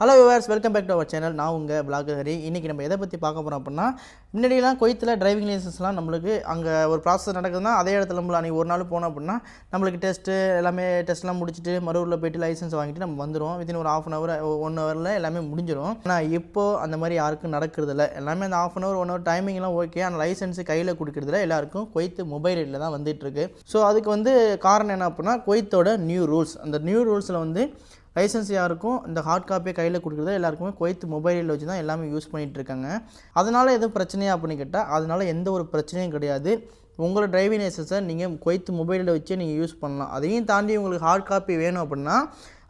Hello viewers welcome back to our channel நான் உங்கள் பிளாகரி ஹரி. இன்றைக்கி நம்ம எதை பற்றி பார்க்க போகிறோம் அப்படின்னா முன்னாடியெல்லாம் கொய்த்தில் டிரைவிங் லைசன்ஸ்லாம் நம்மளுக்கு அங்கே ஒரு ப்ராசஸ் நடக்குதுன்னா அதே இடத்துல நம்மள அன்றைக்கி ஒரு நாள் போனோம் அப்படின்னா நம்மளுக்கு டெஸ்ட்டு எல்லாமே டெஸ்ட்லாம் முடிச்சுட்டு மறுவூரில் போயிட்டு லைசன்ஸ் வாங்கிட்டு நம்ம வந்துடுவோம் வித்தின் ஒரு ஆஃப் அன் ஹவர் ஒன் ஹவரில் எல்லாமே முடிஞ்சிடும் ஆனால் இப்போது அந்த மாதிரி யாருக்கும் நடக்கிறதில்ல. எல்லாமே அந்த half an hour one hour டைமிங்லாம் okay ஆனால் லைசன்ஸ் கையில் கொடுக்குறதுல எல்லாருக்கும் கொய்த்து மொபைலில் தான் வந்துட்டுருக்கு ஸோ அதுக்கு வந்து காரணம் என்ன அப்படின்னா கொய்த்தோட நியூ ரூல்ஸ் அந்த நியூ ரூல்ஸில் வந்து லைசன்ஸ் யாருக்கும் இந்த ஹார்ட் காப்பியை கையில் கொடுக்குறது எல்லாருக்குமே குவைத் மொபைலில் வச்சு தான் எல்லாமே யூஸ் பண்ணிகிட்டு இருக்காங்க அதனால் எதுவும் பிரச்சனையா அப்படின்னு கேட்டால் அதனால் எந்த ஒரு பிரச்சனையும் கிடையாது. உங்களோட டிரைவிங் லைசன்ஸை நீங்கள் குவைத் மொபைலில் வச்சு நீங்கள் யூஸ் பண்ணலாம். அதையும் தாண்டி உங்களுக்கு ஹார்ட் காப்பி வேணும் அப்படின்னா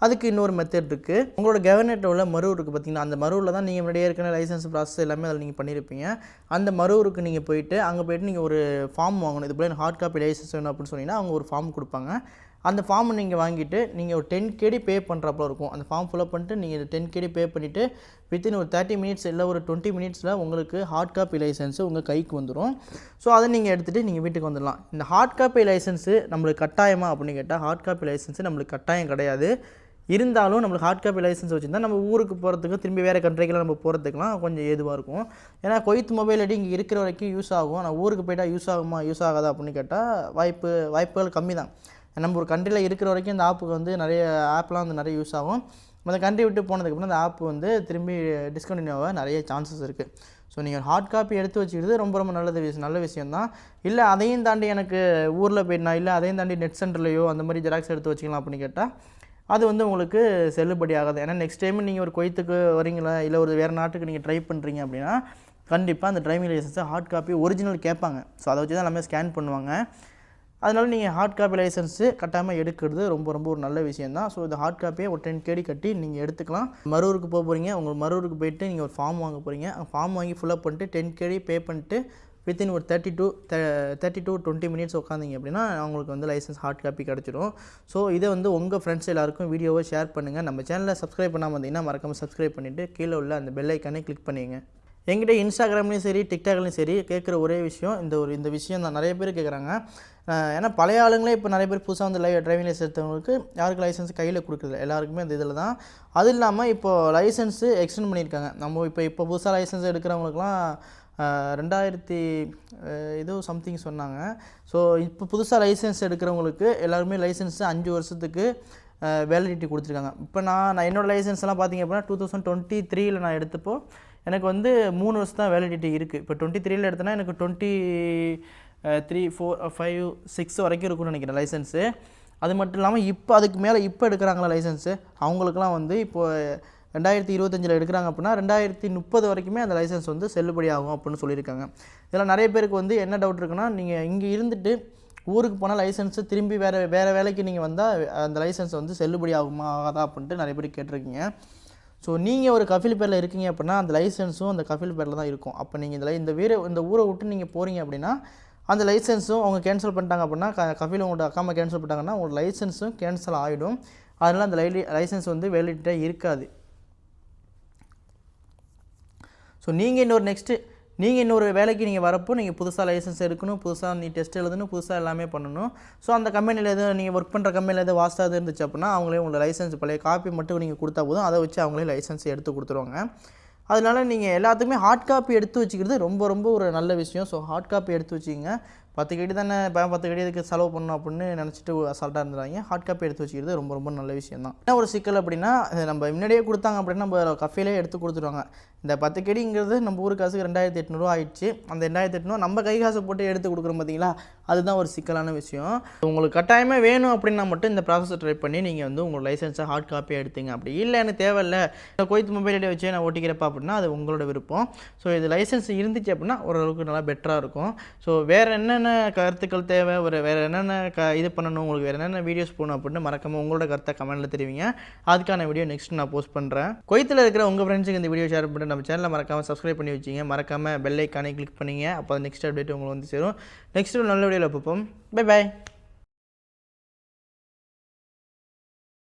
அதுக்கு இன்னொரு மெத்தட் இருக்குது உங்களோட கவர்னெட் உள்ள மருவூர் இருக்குது பார்த்தீங்கன்னா அந்த மருவூரில் தான் நீங்கள் முன்னாடியே இருக்கிற லைசன்ஸ் ப்ராசஸ் எல்லாமே அதில் நீங்கள் பண்ணியிருப்பீங்க அந்த மருவூருக்கு நீங்கள் போயிட்டு அங்கே போயிட்டு நீங்கள் ஒரு ஃபார்ம் வாங்கணும். இது போல் ஹார்ட் காப்பி லைசன்ஸ் வேணும் அப்படின்னு சொன்னீங்கன்னா அவங்க ஒரு ஃபார்ம் கொடுப்பாங்க. அந்த ஃபார்மை நீங்கள் வாங்கிட்டு நீங்கள் ஒரு டென் கேடி பே பண்ணுறப்போ இருக்கும். அந்த ஃபார்ம் ஃபில்அப் பண்ணிட்டு நீங்கள் டென் கேடி பே பண்ணிவிட்டு வித்தின் ஒரு தேர்ட்டி மினிட்ஸ் இல்லை ஒரு டுவெண்ட்டி மினிட்ஸில் உங்களுக்கு ஹார்ட் காப்பி லைசன்ஸு உங்கள் கைக்கு வந்துடும் ஸோ அதை நீங்கள் எடுத்துகிட்டு நீங்கள் வீட்டுக்கு வந்துடலாம் இந்த ஹார்ட் காப்பி லைசன்ஸு நம்மளுக்கு கட்டாயமா அப்படின்னு கேட்டால் ஹார்ட் காப்பி லைசன்ஸு நம்மளுக்கு கட்டாயம் கிடையாது. இருந்தாலும் நம்மளுக்கு ஹார்ட் காப்பி லைசன்ஸ் வச்சுருந்தா நம்ம ஊருக்கு போகிறதுக்கு திரும்பி வேறு கண்ட்ரிக்கெலாம் நம்ம போகிறதுக்குலாம் கொஞ்சம் ஏதுவாக இருக்கும். ஏன்னா கொய்த் மொபைல் ஐடி இங்கே இருக்கிற வரைக்கும் யூஸ் ஆகும். ஆனால் ஊருக்கு போயிட்டால் யூஸ் ஆகுமா யூஸ் ஆகாதா அப்படின்னு கேட்டால் வாய்ப்பு வாய்ப்புகள் கம்மி தான் நம்ம ஒரு கண்ட்ரியில் இருக்கிற வரைக்கும் இந்த ஆப்புக்கு வந்து நிறைய ஆப்லாம் வந்து நிறைய யூஸ் ஆகும். அந்த கண்ட்ரி விட்டு போனதுக்கப்புறம் அந்த ஆப் வந்து திரும்பி டிஸ்கண்டினியூ ஆக நிறைய சான்சஸ் இருக்குது ஸோ நீங்கள் ஹார்ட் காப்பி எடுத்து வச்சுக்கிறது ரொம்ப ரொம்ப நல்லது விஷயம் நல்ல விஷயம் தான் இல்லை அதையும் தாண்டி எனக்கு ஊரில் போயிட்டா இல்லை அதையும் தாண்டி நெட் சென்டர்லையோ அந்த மாதிரி ஜெராக்ஸ் எடுத்து வச்சுக்கலாம் அப்படின்னு கேட்டால் அது வந்து உங்களுக்கு செல்லுபடி ஆகாது. ஏன்னா நெக்ஸ்ட் டைம் நீங்கள் ஒரு கொய்த்துக்கு வரீங்களா இல்லை ஒரு வேறு நாட்டுக்கு நீங்கள் ட்ரை பண்ணுறீங்க அப்படின்னா கண்டிப்பாக அந்த டிரைவிங் லைசன்ஸை ஹார்ட் காப்பி ஒரிஜினல் கேட்பாங்க. ஸோ அதை வச்சு தான் எல்லாமே ஸ்கேன் பண்ணுவாங்க. அதனால் நீங்கள் ஹார்ட் காப்பி லைசன்ஸு கட்டாமல் எடுக்கிறது ரொம்ப ரொம்ப ஒரு நல்ல விஷயம் தான் ஸோ இந்த ஹார்ட் காப்பியை ஒரு டென் கேடி கட்டி நீங்கள் எடுத்துக்கலாம். மரூருக்கு போக போகிறீங்க உங்கள் மரூருக்கு போயிட்டு நீங்கள் ஒரு ஃபார்ம் வாங்க போகிறீங்க ஃபார்ம் வாங்கி ஃபுல்லப் பண்ணிட்டு டென் கேடி பே பண்ணிட்டு வித்தின் ஒரு thirty two thirty two twenty minutes உட்காந்திங்க அப்படின்னா அவங்களுக்கு வந்து லைசன்ஸ் ஹார்ட் காப்பி கிடச்சிடும் ஸோ இதை வந்து உங்கள் ஃப்ரெண்ட்ஸ் எல்லாருக்கும் வீடியோவை ஷேர் பண்ணுங்கள் நம்ம சேனலை சப்ஸ்கிரைப் பண்ணாமல் வந்தீங்கன்னா மறக்காமல் சப்ஸ்கிரைப் பண்ணிவிட்டு கீழே உள்ள அந்த பெல் ஐக்கானே கிளிக் பண்ணிங்க என்கிட்ட இன்ஸ்டாகிராம்லேயும் சரி டிக்டாக்லேயும் சரி கேட்குற ஒரே விஷயம் இந்த ஒரு இந்த விஷயம் தான். நிறைய பேர் கேட்குறாங்க. ஏன்னா பழைய ஆளுங்களே இப்போ நிறைய பேர் புதுசாக வந்து லை டிரைவிங் லைசன்ஸ் எடுத்தவங்களுக்கு யாருக்கு லைசன்ஸ் கையில் கொடுக்குறது எல்லாருக்குமே அந்த இதில் தான். அது இல்லாமல் இப்போது லைசன்ஸு எக்ஸ்டெண்ட் பண்ணியிருக்காங்க. நம்ம இப்போ இப்போ புதுசாக லைசன்ஸ் எடுக்கிறவங்களுக்குலாம் ரெண்டாயிரத்தி ஏதோ சம்திங் சொன்னாங்க. ஸோ இப்போ புதுசாக லைசன்ஸ் எடுக்கிறவங்களுக்கு எல்லாருமே லைசன்ஸு அஞ்சு வருஷத்துக்கு வேலிடிட்டி கொடுத்துருக்காங்க. இப்போ நான் நான் என்னோடய லைசன்ஸ்லாம் எல்லாம் பார்த்தீங்க அப்படின்னா டூ தௌசண்ட் டுவெண்ட்டி த்ரீயில் நான் எடுத்தப்போ எனக்கு வந்து மூணு வருஷம் தான் வேலிடிட்டி இருக்குது இப்போ டுவெண்ட்டி த்ரீல எடுத்தேன்னா எனக்கு twenty three four five six வரைக்கும் இருக்கும்னு நினைக்கிறேன் லைசன்ஸு அது மட்டும் இல்லாமல் இப்போ அதுக்கு மேலே இப்போ எடுக்கிறாங்களா லைசன்ஸு அவங்களுக்குலாம் வந்து இப்போது ரெண்டாயிரத்தி இருபத்தஞ்சில் எடுக்கிறாங்க அப்படின்னா ரெண்டாயிரத்தி முப்பது வரைக்குமே அந்த லைசன்ஸ் வந்து செல்லுபடி ஆகும் அப்படின்னு சொல்லியிருக்காங்க. இதில் நிறைய பேருக்கு வந்து என்ன டவுட் இருக்குன்னா நீங்கள் இங்கே இருந்துட்டு ஊருக்கு போனால் லைசன்ஸு திரும்பி வேறு வேறு வேலைக்கு நீங்கள் வந்தால் அந்த லைசன்ஸ் வந்து செல்லுபடி ஆகுமா ஆகாதா அப்படின்ட்டு நிறைய பேர் கேட்டிருக்கீங்க. ஸோ நீங்கள் ஒரு கஃபில் பேரில் இருக்கீங்க அப்படின்னா அந்த லைசன்ஸும் அந்த கஃபில் பேரில் தான் இருக்கும். அப்போ நீங்கள் இந்த இந்த வீர இந்த ஊரை விட்டு நீங்கள் போகிறீங்க அப்படின்னா அந்த லைசன்ஸும் அவங்க கேன்சல் பண்ணிட்டாங்க அப்படின்னா க கஃபில் உங்களோட அக்காமா கேன்சல் பண்ணிட்டாங்கன்னா உங்களோட லைசன்ஸும் கேன்சல் ஆகிடும் அதனால் அந்த லை லைசன்ஸ் வந்து வேலிடிட்டாக இருக்காது. ஸோ நீங்கள் இன்னொரு நெக்ஸ்ட்டு நீங்கள் இன்னொரு வேலைக்கு நீங்கள் வரப்போ நீங்கள் புதுசாக லைசன்ஸ் எடுக்கணும் புதுசாக நீ டெஸ்ட் எழுதணும் புதுசாக எல்லாமே பண்ணணும். ஸோ அந்த கம்பெனியில் எதுவும் நீங்கள் ஒர்க் பண்ணுற கம்பெனியில் எதுவும் வாஸ்தாக இருந்துச்சு அப்படின்னா அவங்களே உங்களை லைசன்ஸ் பழைய காப்பி மட்டும் நீங்கள் கொடுத்தா போதும். அதை வச்சு அவங்களே லைசன்ஸ் எடுத்து கொடுத்துருவாங்க. அதனால் நீங்கள் எல்லாத்துக்குமே ஹார்ட் காப்பி எடுத்து வச்சுக்கிறது ரொம்ப ரொம்ப ஒரு நல்ல விஷயம். ஸோ ஹார்ட் காப்பி எடுத்து வச்சுக்கிங்க. பத்து கடி தானே இப்போ பத்து கடி இதுக்கு செலவு பண்ணணும் அப்படின்னு நினச்சிட்டு அசால்ட்டாக இருந்துறாங்க. ஹார்ட் காப்பி எடுத்து வச்சுக்கிறது ரொம்ப ரொம்ப நல்ல விஷயம் தான் என்ன ஒரு சிக்கல் அப்படின்னா நம்ம முன்னாடியே கொடுத்தாங்க அப்படின்னா நம்ம கஃபேலே எடுத்து கொடுத்துருவாங்க. இந்த பத்து கடிங்கிறது நம்ம ஊர் காசுக்கு ரெண்டாயிரத்தி எட்நூறுவா ஆயிடுச்சு. அந்த ரெண்டாயிரத்தி எட்நூறு நம்ம கை காசு போட்டு எடுத்து கொடுக்குறோம் பார்த்தீங்களா அதுதான் ஒரு சிக்கலான விஷயம். உங்களுக்கு கட்டாயமாக வேணும் அப்படின்னா மட்டும் இந்த ப்ராசஸை ட்ரை பண்ணி நீங்கள் வந்து உங்கள் லைசன்ஸை ஹார்ட் காப்பியாக எடுத்துங்க. அப்படி இல்லை எனக்கு தேவையில்லை. இந்த கோயத்து மொபைல் வச்சு நான் ஓட்டிக்கிறப்ப அப்படின்னா அது உங்களோட விருப்பம். ஸோ இது லைசன்ஸ் இருந்துச்சு அப்படின்னா ஓரளவுக்கு நல்லா பெட்டராக இருக்கும். ஸோ வேறு என்னென்ன கருத்துக்கள் தேவை? ஒரு வேறு என்னென்ன க இது பண்ணணும்? உங்களுக்கு வேறு என்னென்ன வீடியோஸ் போகணும் அப்படின்னு மறக்காமல் உங்களோட கருத்தை கமெண்ட்டில் தெரிவிங்க. அதுக்கான வீடியோ நெக்ஸ்ட் நான் போஸ்ட் பண்ணுறேன் கொய்த்தில் இருக்கிற உங்கள் ஃப்ரெண்ட்ஸுக்கு இந்த வீடியோ ஷேர் பண்ணிட்டு நம்ம சேனலை மறக்காமல் சப்ஸ்கிரைப் பண்ணி வச்சிங்க. மறக்காமல் பெல் ஐக்கானே கிளிக் பண்ணிங்க. அப்போ நெக்ஸ்ட் அப்டேட் உங்களுக்கு வந்து சேரும். நெக்ஸ்ட் நல்ல வீடியோவில் பார்ப்போம். Bye bye